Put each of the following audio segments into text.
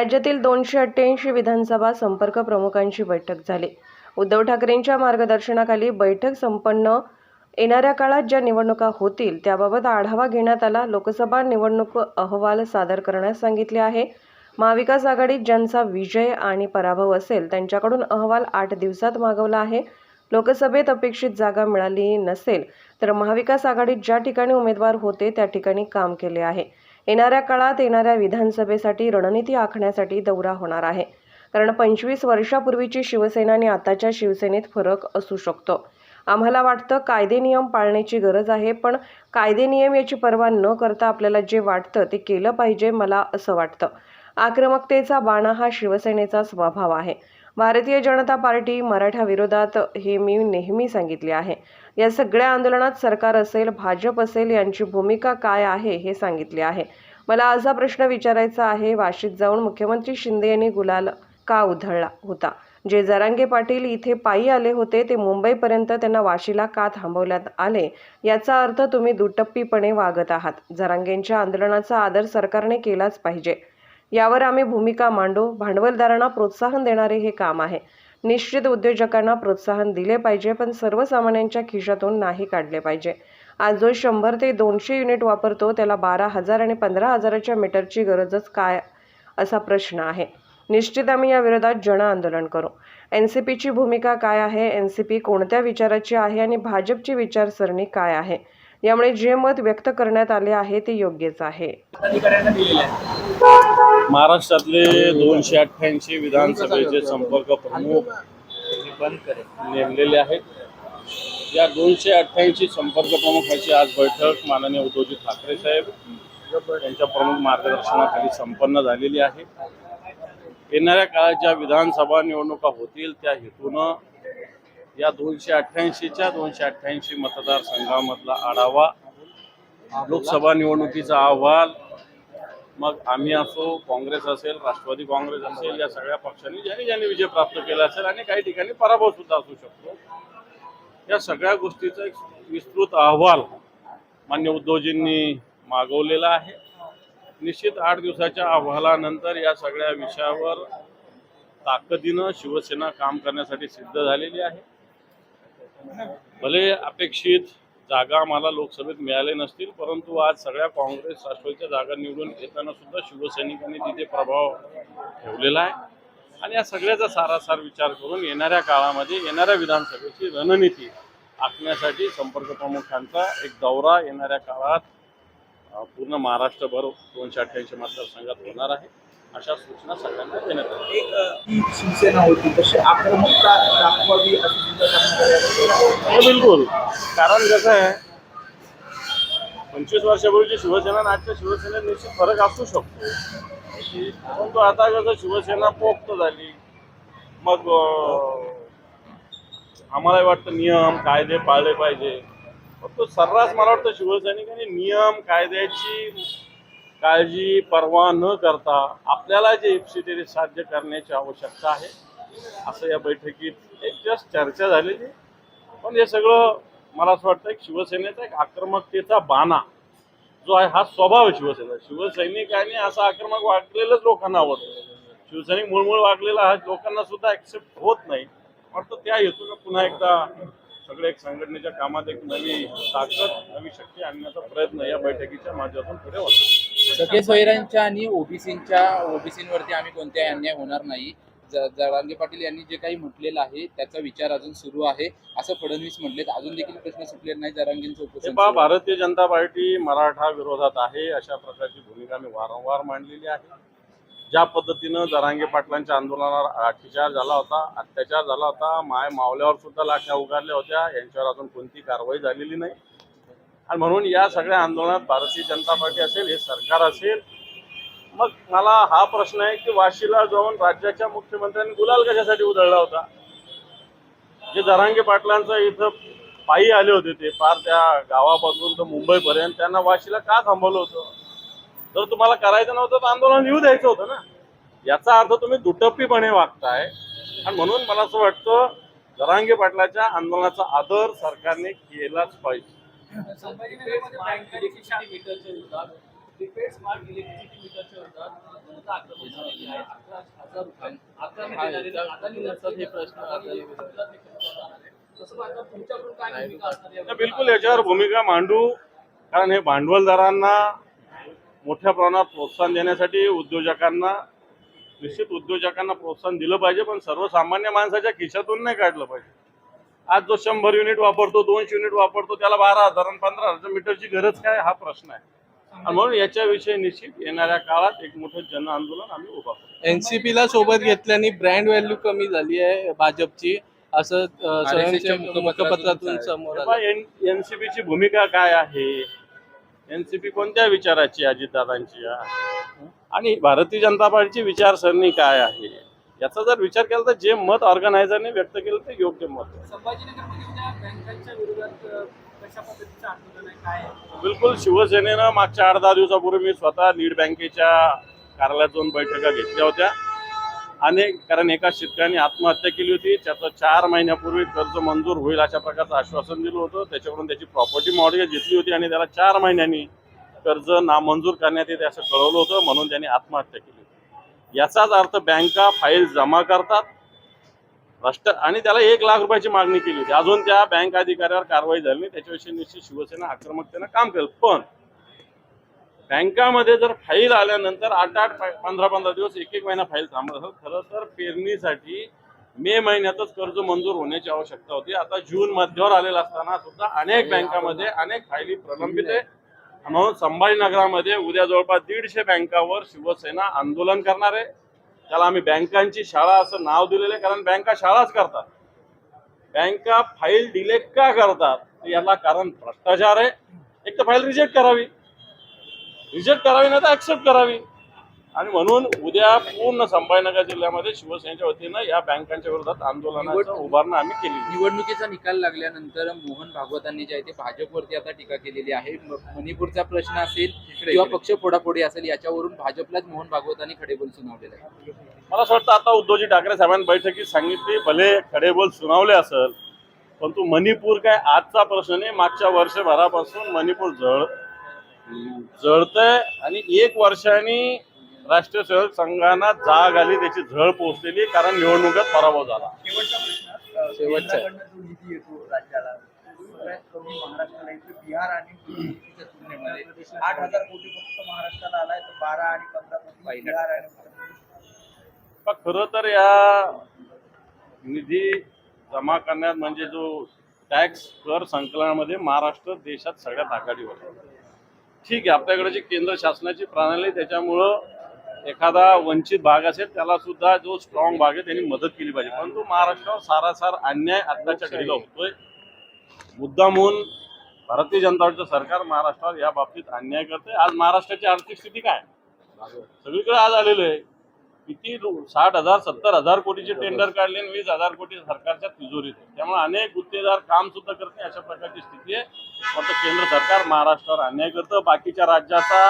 राज्यातील दोनशे अठ्ठ्याऐंशी विधानसभा संपर्क प्रमुखांची बैठक झाली. उद्धव ठाकरेंच्या मार्गदर्शनाखाली बैठक संपन्न येणाऱ्या काळात ज्या निवडणुका होतील त्याबाबत आढावा घेण्यात आला. लोकसभा निवडणूक अहवाल सादर करण्यास सांगितले आहे. महाविकास आघाडीत ज्यांचा विजय आणि पराभव असेल त्यांच्याकडून अहवाल आठ दिवसात मागवला आहे. लोकसभेत अपेक्षित जागा मिळाली नसेल तर महाविकास आघाडीत ज्या ठिकाणी उमेदवार होते त्या ठिकाणी काम केले आहे. येणाऱ्या काळात येणाऱ्या विधानसभेसाठी रणनीती आखण्यासाठी दौरा होणार आहे. कारण पंचवीस वर्षापूर्वीची शिवसेना आणि आताच्या शिवसेनेत फरक असू शकतो. आम्हाला वाटतं कायदे नियम पाळण्याची गरज आहे पण कायदे नियम याची पर्वा न करता आपल्याला जे वाटतं ते केलं पाहिजे मला असं वाटतं. आक्रमकतेचा बाणा हा शिवसेनेचा स्वभाव आहे. भारतीय जनता पार्टी मराठा विरोधात हे मी नेहमी सांगितले आहे. या सगळ्या आंदोलनात सरकार असेल भाजप असेल यांची भूमिका काय आहे हे सांगितले आहे. मला असा प्रश्न विचारायचा आहे. वाशीत जाऊन मुख्यमंत्री शिंदे यांनी गुलाल का उधळला होता? जे जरांगे पाटील इथे पायी आले होते ते मुंबईपर्यंत त्यांना वाशीला का थांबवण्यात आले? याचा अर्थ तुम्ही दुटप्पीपणे वागत आहात. जरांगेंच्या आंदोलनाचा आदर सरकारने केलाच पाहिजे. यावर आम्ही भूमिका मांडू. भांडवलदारांना प्रोत्साहन देणारे हे काम आहे. निश्चित उद्योजकांना प्रोत्साहन दिले पाहिजे पण सर्वसामान्यांच्या खिशातून नाही काढले पाहिजे. आज जो शंभर ते दोनशे युनिट वापरतो त्याला बारा हजार आणि पंधरा हजाराच्या मीटरची गरजच काय असा प्रश्न आहे. निश्चित आम्ही या विरोधात जन आंदोलन करू. एन सी पीची भूमिका काय आहे? एन सी पी कोणत्या विचाराची आहे? आणि भाजपची विचारसरणी काय आहे? यामुळे जे मत व्यक्त करण्यात आले आहे ते योग्यच आहे. अधिकाऱ्यांना आहे. महाराष्ट्रातले दोनशे अठ्ठ्याऐंशी विधानसभेचे संपर्क प्रमुख नेमलेले आहेत. या दोनशे अठ्ठ्याऐंशी संपर्क प्रमुखाची आज बैठक माननीय उद्धवजी ठाकरे साहेब यांच्या प्रमुख मार्गदर्शनाखाली संपन्न झालेली आहे. येणाऱ्या काळात ज्या विधानसभा निवडणुका होतील त्या हेतूनं या दोनशे अठ्ठ्याऐंशीच्या दोनशे अठ्ठ्याऐंशी मतदारसंघामधला आढावा लोकसभा निवडणुकीचा अहवाल मग आम्ही असो काँग्रेस असेल राष्ट्रवादी काँग्रेस असेल या सगळ्या पक्षांनी ज्यांनी ज्यांनी विजय प्राप्त केला असेल आणि काही ठिकाणी पराभव सुद्धा असू शकतो. या सगळ्या गोष्टीचा एक विस्तृत अहवाल मान्य उद्धवजींनी मागवलेला आहे. निश्चित आठ दिवसाच्या अहवालानंतर या सगळ्या विषयावर ताकदीनं शिवसेना काम करण्यासाठी सिद्ध झालेली आहे. भले अपेक्षित जागा आम्हाला लोकसभेत मिळाले नसतील परंतु आज सगळ्या काँग्रेस राष्ट्रवादीच्या जागा निवडून येताना सुद्धा शिवसैनिकांनी तिथे प्रभाव ठेवलेला आहे. आणि या सगळ्याचा सारासार विचार करून येणाऱ्या काळामध्ये येणाऱ्या विधानसभेची रणनीती आखण्यासाठी संपर्क प्रमुखांचा एक दौरा येणाऱ्या काळात पूर्ण महाराष्ट्रभर दोनशे अठ्ठ्याऐंशी मतदारसंघात होणार आहे. अशा सूचना सगळ्यांना देण्यात आल्या. एक शिवसेना होती तशी आक्रमकता दाखवावी हो बिलकुल. कारण कसं आहे पंचवीस वर्षापूर्वीची शिवसेना आणि आजच्या शिवसेनेत निश्चित फरक असू शकतो. परंतु आता कसं शिवसेना पोक्त झाली. मग आम्हाला वाटतं नियम कायदे पाळले पाहिजे. परंतु सर्रास मला वाटतं शिवसैनिकांनी नियम कायद्याची काळजी पर्वा न करता आपल्याला जे इप्सित ते साध्य करण्याची आवश्यकता आहे असं या बैठकीत एक जस्ट चर्चा झालेली. पण हे सगळं मला असं वाटतं एक शिवसेनेचा एक आक्रमकतेचा बाणा जो आहे हा स्वभाव आहे शिवसेना शिवसैनिकांनी असं आक्रमक वागलेलंच लोकांना आवडतं. शिवसैनिक मुळमुळ वागलेला हा लोकांना सुद्धा ऍक्सेप्ट होत नाही. वाटतं त्या हेतून पुन्हा एकदा सगळे एक संघटनेच्या कामात एक नवी ताकद नवी शक्ती आणण्याचा प्रयत्न या बैठकीच्या माध्यमातून पुढे होता सगळे सोयऱ्यांच्या आणि ओबीसींच्या ओबीसींवरती आम्ही कोणत्याही अन्याय होणार नाही. ज- जरांगे पाटील यांनी जे काही म्हटलेलं आहे त्याचा विचार अजून सुरू आहे. असं फडणवीस म्हटलेत. अजून देखील प्रश्न सुटले नाही जरांगेंचं. भारतीय जनता पार्टी मराठा विरोधात आहे अशा प्रकारची भूमिका मी वारंवार मांडलेली आहे. ज्या पद्धतीनं जरांगे पाटलांच्या आंदोलनावर अत्याचार झाला होता अत्याचार झाला होता माय मावल्यावर सुद्धा लाठ्या उगारल्या होत्या यांच्यावर अजून कोणती कारवाई झालेली नाही. आणि म्हणून या सगळ्या आंदोलनात भारतीय जनता पार्टी असेल हे सरकार असेल मग मला हा प्रश्न आहे की वाशीला जाऊन राज्याच्या मुख्यमंत्र्यांनी गुलाल कशासाठी उधळला होता? जे जरांगे पाटलांचं इथं पायी आले होते ते फार त्या गावापासून तर मुंबईपर्यंत त्यांना वाशीला का थांबवलं होतं? जर तुम्हाला करायचं नव्हतं तर आंदोलन येऊ द्यायचं होतं ना. याचा अर्थ तुम्ही दुटप्पीपणे वागताय. आणि म्हणून मला असं वाटतं जरांगे पाटलाच्या आंदोलनाचा आदर सरकारने केलाच पाहिजे. तर बिलकुल याच्यावर भूमिका मांडू. कारण हे भांडवलदारांना मोठ्या प्रमाणात प्रोत्साहन देण्यासाठी उद्योजकांना निश्चित उद्योजकांना प्रोत्साहन दिलं पाहिजे पण सर्वसामान्य माणसाच्या खिशातून नाही काढलं पाहिजे. आज जो शंभर युनिट वापरतो दोनशे युनिट वापरतो त्याला बारा हजार आणि पंधरा हजार मीटरची गरज काय हा प्रश्न आहे. आणि म्हणून याच्याविषयी निश्चित येणाऱ्या काळात एक मोठं जन आंदोलन आम्ही उभा करू. एनसीपी ला सोबत घेतल्याने ब्रँड व्हॅल्यू कमी झाली आहे भाजपची असं मुखपत्रातून. समोर एनसीपीची भूमिका काय आहे? एनसीपी कोणत्या विचाराची अजितदादांची? आहे आणि भारतीय जनता पार्टीची विचारसरणी काय आहे? याचा जर विचार केला तर जे मत ऑर्गनायझरने व्यक्त केलं ते योग्य मत? बिलकुल शिवसेनेनं मागच्या आठ दहा दिवसापूर्वी मी स्वतः लीड बँकेच्या कार्यालयात जाऊन बैठका घेतल्या होत्या. अनेक कारण एका शेतकऱ्याने आत्महत्या केली होती त्याचं चार महिन्यापूर्वी कर्ज मंजूर होईल अशा प्रकारचं आश्वासन दिलं होतं. त्याच्याकडून त्याची प्रॉपर्टी मॉडगेज घेतली होती आणि त्याला चार महिन्यांनी कर्ज नामंजूर करण्यात येते असं कळवलं होतं म्हणून त्यांनी आत्महत्या केली होती. याचाच अर्थ बँका फाईल जमा करतात राष्ट्र आणि त्याला एक लाख रुपयाची मागणी केली होती. अजून त्या बँक अधिकाऱ्यावर कारवाई झाली नाही. त्याच्याविषयी निश्चित शिवसेना आक्रमकतेनं काम केलं पण बँकामध्ये जर फाईल आल्यानंतर आठ आठ पंधरा पंधरा दिवस एक एक महिना फाईल थांबत असेल खरं तर पेरणीसाठी मे महिन्यातच कर्ज मंजूर होण्याची आवश्यकता होती. आता जून मध्यावर आलेला असताना सुद्धा अनेक बँकामध्ये अनेक फायली प्रलंबित आहे. म्हणून संभाजीनगरामध्ये उद्या जवळपास दीडशे बँकावर शिवसेना आंदोलन करणार आहे. त्याला आम्ही बँकांची शाळा असं नाव दिलेलं आहे कारण बँका शाळाच करतात. बँका फाईल डिले का करतात? याला कारण भ्रष्टाचार आहे. एक तर फाईल रिजेक्ट करावी. रिजेक्ट करावी नाही तर ऍक्सेप्ट करावी. आणि म्हणून उद्या पूर्ण संभाजीनगर जिल्ह्यामध्ये शिवसेनेच्या वतीनं या बँकांच्या विरोधात आंदोलनाचं उभारणं आम्ही केली निवडणुकीचा निकाल लागल्यानंतर मोहन भागवतांनी जे आहे ते भाजपवरती आता टीका केलेली आहे. मणिपूरचा प्रश्न असेल किंवा पक्ष फोडाफोडी असेल याच्यावरून भाजपलाच मोहन भागवतांनी खडेबोल सुनावलेला आहे मला असं वाटतं आता उद्धवजी ठाकरे साहेबांनी बैठकीत सांगितली भले खडेबोल सुनावले असेल परंतु मणिपूर काय आजचा प्रश्न नाही मागच्या वर्षभरापासून मणिपूर जळ जळतंय आणि एक वर्षाने राष्ट्रीय सेवक संघाना जाग आली त्याची झळ पोहोचलेली कारण निवडणुकीत पराभव झाला. शेवटचा खरं तर या निधी जमा करण्यात म्हणजे जो टॅक्स कर संकलनामध्ये महाराष्ट्र देशात सगळ्यात आघाडीवर आहे. ठीक आहे आपल्याकडे जी केंद्र शासनाची प्रणाली त्याच्यामुळं एखादा वंचित भाग असेल त्याला सुद्धा जो स्ट्रॉंग भाग आहे त्यांनी मदत केली पाहिजे. परंतु महाराष्ट्रावर सारासार अन्याय आत्ताच्या घडीला होतोय. मुद्दामून भारतीय जनता पार्टीचं सरकार महाराष्ट्रावर या बाबतीत अन्याय करते आज महाराष्ट्राची आर्थिक स्थिती काय? सगळीकडे आज आलेलं आहे. किती साठ हजार सत्तर हजार कोटीचे टेंडर काढले आणि वीस हजार कोटी सरकारच्या तिजोरीत. त्यामुळे अनेक गुत्तेदार काम सुद्धा करते अशा प्रकारची स्थिती आहे. मात्र केंद्र सरकार महाराष्ट्रावर अन्याय करतं. बाकीच्या राज्याचा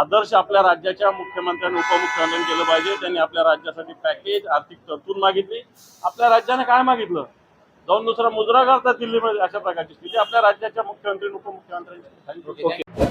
आदर्श आपल्या राज्याच्या मुख्यमंत्र्यांनी उपमुख्यमंत्र्यांनी केलं पाहिजे. त्यांनी आपल्या राज्यासाठी पॅकेज आर्थिक तरतूद मागितली. आपल्या राज्याने काय मागितलं? जाऊन दुसरा मुद्रा करतात दिल्लीमध्ये अशा प्रकारची स्थिती. आपल्या राज्याच्या मुख्यमंत्री उपमुख्यमंत्र्यांची